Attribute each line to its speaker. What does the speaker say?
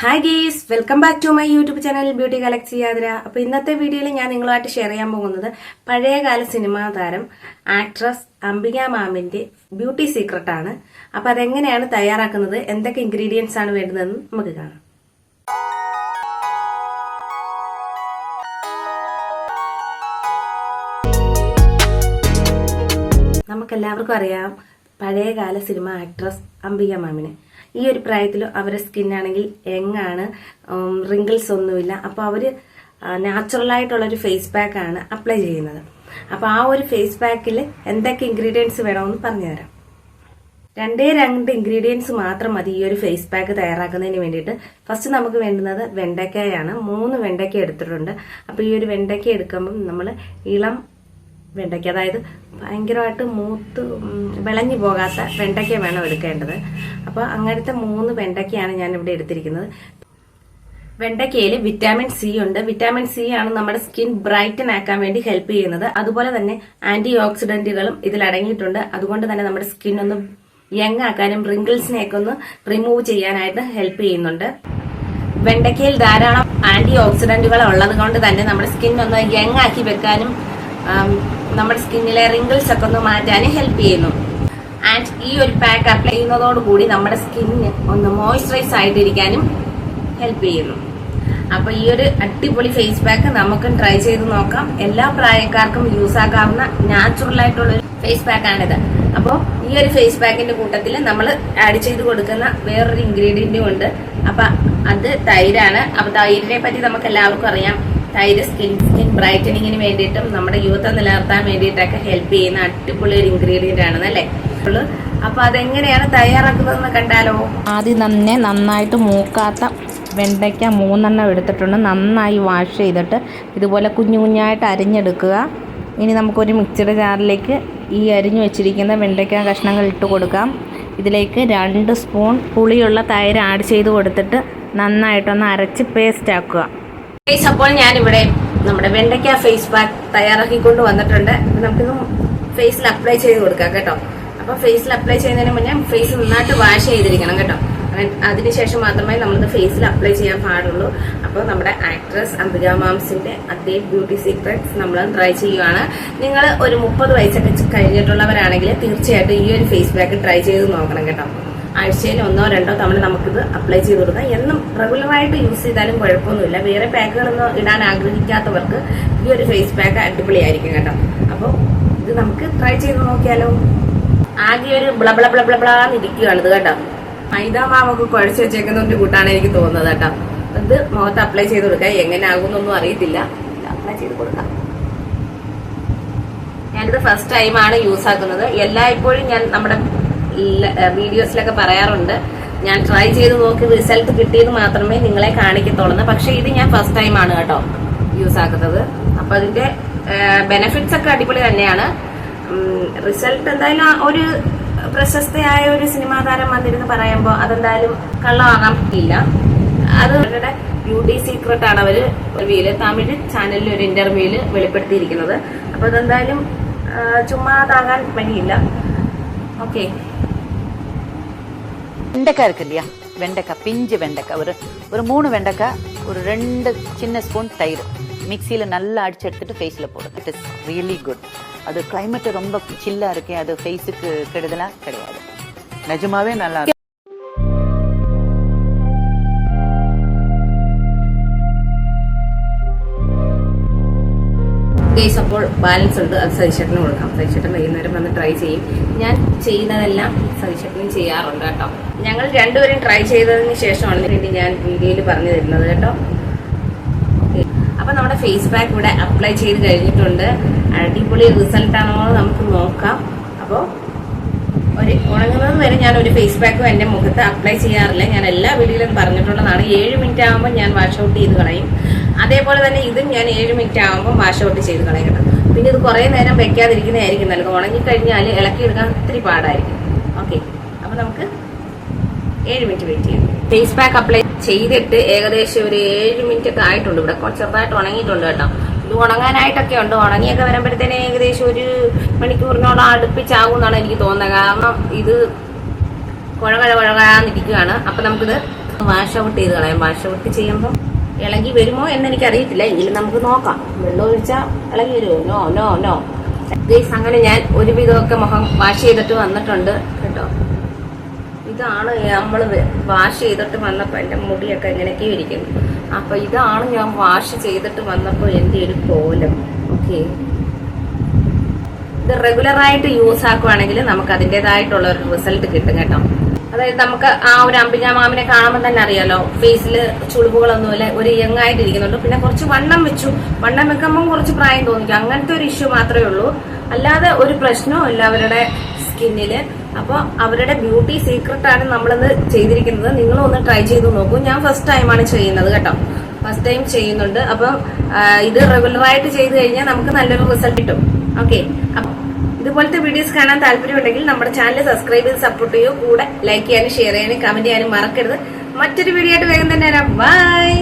Speaker 1: Hi guys welcome back to my YouTube channel beauty collect യാത്ര അപ്പൊ ഇന്നത്തെ വീഡിയോയിൽ ഞാൻ നിങ്ങളുമായിട്ട് ഷെയർ ചെയ്യാൻ പോകുന്നത് പഴയകാല സിനിമാ താരം ആക്ട്രസ് അംബിക മാമിന്റെ ബ്യൂട്ടി സീക്രട്ട് ആണ്. അപ്പൊ അതെങ്ങനെയാണ് തയ്യാറാക്കുന്നത്? എന്തൊക്കെ ഇൻഗ്രീഡിയൻസ് ആണ് വേണ്ടതെന്ന് നമുക്ക് കാണാം. നമുക്കെല്ലാവർക്കും അറിയാം പഴയകാല സിനിമ ആക്ട്രസ് അംബിക മാമിനെ. ഈ ഒരു പ്രായത്തിൽ അവരുടെ സ്കിന്നാണെങ്കിൽ യങ്ങാണ് റിങ്കിൾസ് ഒന്നുമില്ല. അപ്പോൾ അവർ നാച്ചുറലായിട്ടുള്ള ഒരു ഫേസ് പാക്കാണ് അപ്ലൈ ചെയ്യുന്നത്. അപ്പോൾ ആ ഒരു ഫേസ് പാക്കിൽ എന്തൊക്കെ ഇൻഗ്രീഡിയൻസ് വേണമെന്ന് പറഞ്ഞുതരാം. രണ്ടേ രണ്ട് ഇൻഗ്രീഡിയൻസ് മാത്രം മതി ഈ ഒരു ഫേസ് പാക്ക് തയ്യാറാക്കുന്നതിന് വേണ്ടിയിട്ട്. ഫസ്റ്റ് നമുക്ക് വേണ്ടുന്നത് വെണ്ടയ്ക്കയാണ്. മൂന്ന് വെണ്ടയ്ക്ക എടുത്തിട്ടുണ്ട്. അപ്പോൾ ഈ ഒരു വെണ്ടയ്ക്ക എടുക്കുമ്പം നമ്മൾ ഇളം വെണ്ടയ്ക്ക. അതായത് ഭയങ്കരമായിട്ട് മൂത്ത് വിളഞ്ഞു പോകാത്ത വെണ്ടയ്ക്ക വേണം എടുക്കേണ്ടത്. അപ്പോൾ അങ്ങനത്തെ മൂന്ന് വെണ്ടയ്ക്കയാണ് ഞാൻ ഇവിടെ എടുത്തിരിക്കുന്നത്. വെണ്ടയ്ക്കയിൽ വിറ്റാമിൻ സി ഉണ്ട്. വിറ്റാമിൻ സി ആണ് നമ്മുടെ സ്കിൻ ബ്രൈറ്റൻ ആക്കാൻ വേണ്ടി ഹെൽപ്പ് ചെയ്യുന്നത്. അതുപോലെ തന്നെ ആന്റി ഓക്സിഡന്റുകളും ഇതിൽ അടങ്ങിയിട്ടുണ്ട്. അതുകൊണ്ട് തന്നെ നമ്മുടെ സ്കിൻ ഒന്ന് യങ് ആക്കാനും റിങ്കിൾസിനെയൊക്കെ ഒന്ന് റിമൂവ് ചെയ്യാനായിട്ട് ഹെൽപ്പ് ചെയ്യുന്നുണ്ട്. വെണ്ടയ്ക്കയിൽ ധാരാളം ആന്റി ഓക്സിഡന്റുകൾ ഉള്ളത് കൊണ്ട് തന്നെ നമ്മുടെ സ്കിൻ ഒന്ന് യങ് ആക്കി വെക്കാനും നമ്മുടെ സ്കിന്നിലെ റിങ്കിൾസ് ഒക്കെ ഒന്ന് മാറ്റാൻ ഹെൽപ്പ് ചെയ്യുന്നു. ആൻഡ് ഈ ഒരു പാക്ക് അപ്ലൈ ചെയ്യുന്നതോടുകൂടി നമ്മുടെ സ്കിന്നിന് ഒന്ന് മോയ്സ്ചറൈസ് ആയിട്ടിരിക്കാനും ഹെൽപ്പ് ചെയ്യുന്നു. അപ്പൊ ഈ ഒരു അടിപൊളി ഫേസ് പാക്ക് നമുക്കും ട്രൈ ചെയ്ത് നോക്കാം. എല്ലാ പ്രായക്കാർക്കും യൂസ് ആക്കാവുന്ന നാച്ചുറൽ ആയിട്ടുള്ള ഒരു ഫേസ് പാക്ക് ആണിത്. അപ്പോൾ ഈ ഒരു ഫേസ് പാക്കിന്റെ കൂട്ടത്തിൽ നമ്മൾ ആഡ് ചെയ്ത് കൊടുക്കുന്ന വേറൊരു ഇൻഗ്രീഡിയന്റും ഉണ്ട്. അപ്പൊ അത് തൈരാണ്. അപ്പൊ തൈരിനെ പറ്റി നമുക്ക് എല്ലാവർക്കും അറിയാം. തൈര് സ്കിൻ സ്കിൻ ബ്രൈറ്റനിങ്ങിന് വേണ്ടിയിട്ടും നമ്മുടെ യൂത്ത് നിലനിർത്താൻ വേണ്ടിയിട്ടൊക്കെ ഹെൽപ്പ് ചെയ്യുന്ന അടിപൊളി ഒരു ഇൻഗ്രീഡിയന്റ് ആണെന്നല്ലേ. അപ്പൊ അതെങ്ങനെയാണ് തയ്യാറാക്കുന്നതെന്ന് കണ്ടാലോ?
Speaker 2: ആദ്യം തന്നെ നന്നായിട്ട് മൂക്കാത്ത വെണ്ടയ്ക്ക മൂന്നെണ്ണം എടുത്തിട്ടുണ്ട്. നന്നായി വാഷ് ചെയ്തിട്ട് ഇതുപോലെ കുഞ്ഞു കുഞ്ഞായിട്ട് അരിഞ്ഞെടുക്കുക. ഇനി നമുക്കൊരു മിക്സിയുടെ ജാറിലേക്ക് ഈ അരിഞ്ഞു വെച്ചിരിക്കുന്ന വെണ്ടയ്ക്ക കഷ്ണങ്ങൾ ഇട്ട് കൊടുക്കാം. ഇതിലേക്ക് രണ്ട് സ്പൂൺ പുളിയുള്ള തൈര് ആഡ് ചെയ്ത് കൊടുത്തിട്ട് നന്നായിട്ടൊന്ന് അരച്ച് പേസ്റ്റ് ആക്കുക.
Speaker 1: ഗൈസ് അപ്പോൾ ഞാനിവിടെ നമ്മുടെ വെണ്ടയ്ക്ക ഫേസ് പാക്ക് തയ്യാറാക്കിക്കൊണ്ട് വന്നിട്ടുണ്ട്. നമുക്കിത് ഫേസിൽ അപ്ലൈ ചെയ്ത് കൊടുക്കാം കേട്ടോ. അപ്പൊ ഫേസിൽ അപ്ലൈ ചെയ്യുന്നതിന് മുന്നേ ഫേസ് നന്നായിട്ട് വാഷ് ചെയ്തിരിക്കണം കേട്ടോ. അതിനുശേഷം മാത്രമേ നമ്മളിത് ഫേസിൽ അപ്ലൈ ചെയ്യാൻ പാടുള്ളൂ. അപ്പോൾ നമ്മുടെ ആക്ട്രസ് അംബിക മാംസിന്റെ അതേ ബ്യൂട്ടി സീക്രട്സ് നമ്മൾ ട്രൈ ചെയ്യുവാണ്. നിങ്ങൾ ഒരു മുപ്പത് വയസ്സൊക്കെ കഴിഞ്ഞിട്ടുള്ളവരാണെങ്കിൽ തീർച്ചയായിട്ടും ഈ ഒരു ഫേസ് പാക്ക് ട്രൈ ചെയ്ത് നോക്കണം കേട്ടോ. ആഴ്ചയിൽ ഒന്നോ രണ്ടോ തവണ നമുക്കിത് അപ്ലൈ ചെയ്ത് കൊടുക്കാം എന്നും റെഗുലറായിട്ട് യൂസ് ചെയ്താലും കുഴപ്പമൊന്നുമില്ല. വേറെ പാക്കുകളൊന്നും ഇടാൻ ആഗ്രഹിക്കാത്തവർക്ക് ഈ ഒരു ഫേസ് പാക്ക് അടിപൊളിയായിരിക്കും കേട്ടോ. അപ്പോൾ ഇത് നമുക്ക് ട്രൈ ചെയ്ത് നോക്കിയാലോ? ആകെ ഒരു ബ്ലബ്ള ബ്ല ബ്ല ബ്ല ബ്ലാന്ന് ഇരിക്കുകയാണ് ഇത് കേട്ടോ. മൈദാ മാവൊക്കെ കുഴച്ച് വെച്ചേക്കുന്ന ഒരു കൂട്ടാണ് എനിക്ക് തോന്നുന്നത് കേട്ടോ. ഇത് മുഖത്ത് അപ്ലൈ ചെയ്ത് കൊടുക്കാം. എങ്ങനെ ആകുമെന്നൊന്നും അറിയത്തില്ല അപ്ലൈ ചെയ്ത് കൊടുക്കാം. ഞാനിത് ഫസ്റ്റ് ടൈമാണ് യൂസ് ആക്കുന്നത്. എല്ലായ്പ്പോഴും ഞാൻ നമ്മുടെ വീഡിയോസിലൊക്കെ പറയാറുണ്ട്. ഞാൻ ട്രൈ ചെയ്ത് നോക്കി റിസൾട്ട് കിട്ടിയത് മാത്രമേ നിങ്ങളെ കാണിക്കത്തുള്ളൂ. പക്ഷെ ഇത് ഞാൻ ഫസ്റ്റ് ടൈമാണ് കേട്ടോ യൂസ് ആക്കുന്നത്. അപ്പൊ അതിന്റെ ബെനഫിറ്റ്സ് ഒക്കെ അടിപൊളി തന്നെയാണ്. റിസൾട്ട് എന്തായാലും ഒരു പ്രശസ്തയായ ഒരു സിനിമാ താരം വന്നിരുന്ന് പറയുമ്പോൾ അതെന്തായാലും കള്ളമാകാൻ പറ്റില്ല അത് അവരുടെ ബ്യൂട്ടി സീക്രട്ട് ആണ് അവർ ഇന്റർവ്യൂൽ തമിഴ് ചാനലിൽ ഒരു ഇന്റർവ്യൂൽ വെളിപ്പെടുത്തിയിരിക്കുന്നത്. അപ്പൊ അതെന്തായാലും ചുമ്മാതാകാൻ പറ്റിയില്ല ഓക്കെ
Speaker 3: வெண்டைக்காய் இருக்கு இல்லையா? வெண்டைக்காய் பிஞ்சு வெண்டைக்காய். ஒரு ஒரு மூணு வெண்டைக்காய் ஒரு ரெண்டு சின்ன ஸ்பூன் தயிர். மிக்சியில் நல்லா அடிச்சு எடுத்துட்டு ஃபேஸில் போடும் இட் இஸ் ரியலி குட் அது கிளைமேட்டு ரொம்ப சில்லாக இருக்கே அது ஃபேஸுக்கு கெடுதலா கிடையாது. நிஜமாவே நல்லா
Speaker 1: കേസ് അപ്പോൾ ബാലൻസ് ഉണ്ട്. അത് സജിഷേട്ടന് കൊടുക്കാം. സജിഷേട്ടൻ വൈകുന്നേരം വന്ന് ട്രൈ ചെയ്യും. ഞാൻ ചെയ്യുന്നതെല്ലാം സജിഷേട്ടനും ചെയ്യാറുണ്ട് കേട്ടോ. ഞങ്ങൾ രണ്ടുപേരും ട്രൈ ചെയ്തതിന് ശേഷമാണ് വേണ്ടി ഞാൻ വീഡിയോയിൽ പറഞ്ഞു തരുന്നത് കേട്ടോ. അപ്പം നമ്മുടെ ഫേസ് പാക്ക് ഇവിടെ അപ്ലൈ ചെയ്ത് കഴിഞ്ഞിട്ടുണ്ട്. അടിപൊളി റിസൾട്ട് ആണോ എന്ന് നമുക്ക് നോക്കാം. അപ്പോൾ ഒരു ഉണങ്ങുന്നത് വരെ ഞാൻ ഒരു ഫേസ് പാക്കും എന്റെ മുഖത്ത് അപ്ലൈ ചെയ്യാറില്ല. ഞാൻ എല്ലാ വീഡിയോയിലും പറഞ്ഞിട്ടുള്ളതാണ്. ഏഴ് മിനിറ്റ് ആകുമ്പോൾ ഞാൻ വാഷ് ഔട്ട് ചെയ്ത് കളയും. അതേപോലെ തന്നെ ഇതും ഞാൻ ഏഴ് മിനിറ്റ് ആകുമ്പോൾ വാഷ് ഔട്ട് ചെയ്ത് കളയണം. പിന്നെ ഇത് കുറേ നേരം വെക്കാതിരിക്കുന്നതായിരിക്കും നല്ലത്. ഉണങ്ങിക്കഴിഞ്ഞാൽ ഇളക്കിയെടുക്കാൻ ഒത്തിരി പാടായിരിക്കും. ഓക്കെ അപ്പോൾ നമുക്ക് ഏഴ് മിനിറ്റ് വെയിറ്റ് ചെയ്യാം. ഫേസ് പാക്ക് അപ്ലൈ ചെയ്തിട്ട് ഏകദേശം ഒരു ഏഴ് മിനിറ്റ് ഒക്കെ ആയിട്ടുണ്ട്. ഇവിടെ ചെറുതായിട്ട് ഉണങ്ങിയിട്ടുണ്ട് കേട്ടോ. ഇത് ഉണങ്ങാനായിട്ടൊക്കെ ഉണ്ട്. ഉണങ്ങിയൊക്കെ വരുമ്പോഴത്തേന് ഏകദേശം ഒരു മണിക്കൂറിനോളം അടുപ്പിച്ചാകും എന്നാണ് എനിക്ക് തോന്നുന്നത്. കാരണം ഇത് കുഴകഴ കുഴകാന്നിരിക്കുകയാണ് അപ്പം നമുക്കിത് വാഷ് ഔട്ട് ചെയ്ത് കളയാം. വാഷ് ഔട്ട് ചെയ്യുമ്പം ഇളകി വരുമോ എന്ന് എനിക്കറിയത്തില്ല എങ്കിലും നമുക്ക് നോക്കാം. വെള്ളം ഒഴിച്ചാൽ ഇളകി വരുമോ? നോ നോ നോ ഗൈസ് അങ്ങനെ ഞാൻ ഒരുവിധമൊക്കെ മുഖം വാഷ് ചെയ്തിട്ട് വന്നിട്ടുണ്ട് കേട്ടോ. ഇതാണ് നമ്മൾ വാഷ് ചെയ്തിട്ട് വന്നപ്പോൾ എന്റെ മുടിയൊക്കെ ഇങ്ങനെയൊക്കെ ഇരിക്കുന്നു. അപ്പൊ ഇതാണ് ഞാൻ വാഷ് ചെയ്തിട്ട് വന്നപ്പോൾ എന്റെ ഒരു കോലം. ഓക്കെ ഇത് റെഗുലറായിട്ട് യൂസ് ആക്കുവാണെങ്കിൽ നമുക്ക് അതിന്റെതായിട്ടുള്ള ഒരു റിസൾട്ട് കിട്ടും കേട്ടോ. അതായത് നമുക്ക് ആ ഒരു അമ്പിഞ്ഞ മാമിനെ കാണുമ്പോൾ തന്നെ അറിയാലോ. ഫേസിൽ ചുളിവുകളൊന്നുമില്ല ഒരു യങ് ആയിട്ട് ഇരിക്കുന്നുണ്ട് പിന്നെ കുറച്ച് വണ്ണം വെച്ചു. വണ്ണം വെക്കുമ്പോൾ കുറച്ച് പ്രായം തോന്നിക്കും. അങ്ങനത്തെ ഒരു ഇഷ്യൂ മാത്രമേ ഉള്ളൂ. അല്ലാതെ ഒരു പ്രശ്നവും ഇല്ല അവരുടെ സ്കിന്നിൽ. അപ്പോൾ അവരുടെ ബ്യൂട്ടി സീക്രട്ട് ആണ് നമ്മളിത് ചെയ്തിരിക്കുന്നത്. നിങ്ങളും ഒന്ന് ട്രൈ ചെയ്ത് നോക്കൂ. ഞാൻ ഫസ്റ്റ് ടൈമാണ് ചെയ്യുന്നത് കേട്ടോ. ഫസ്റ്റ് ടൈം ചെയ്യുന്നുണ്ട്. അപ്പം ഇത് റെഗുലറായിട്ട് ചെയ്ത് കഴിഞ്ഞാൽ നമുക്ക് നല്ലൊരു റിസൾട്ട് കിട്ടും. ഓക്കെ അപ്പം ഇതുപോലത്തെ വീഡിയോസ് കാണാൻ താല്പര്യമുണ്ടെങ്കിൽ നമ്മുടെ ചാനൽ സബ്സ്ക്രൈബ് ചെയ്ത് സപ്പോർട്ട് ചെയ്യൂ. കൂടെ ലൈക്ക് ചെയ്യാനും ഷെയർ ചെയ്യാനും കമന്റ് ചെയ്യാനും മറക്കരുത്. മറ്റൊരു വീഡിയോ ആയിട്ട് വേഗം തന്നെ വരാം. ബൈ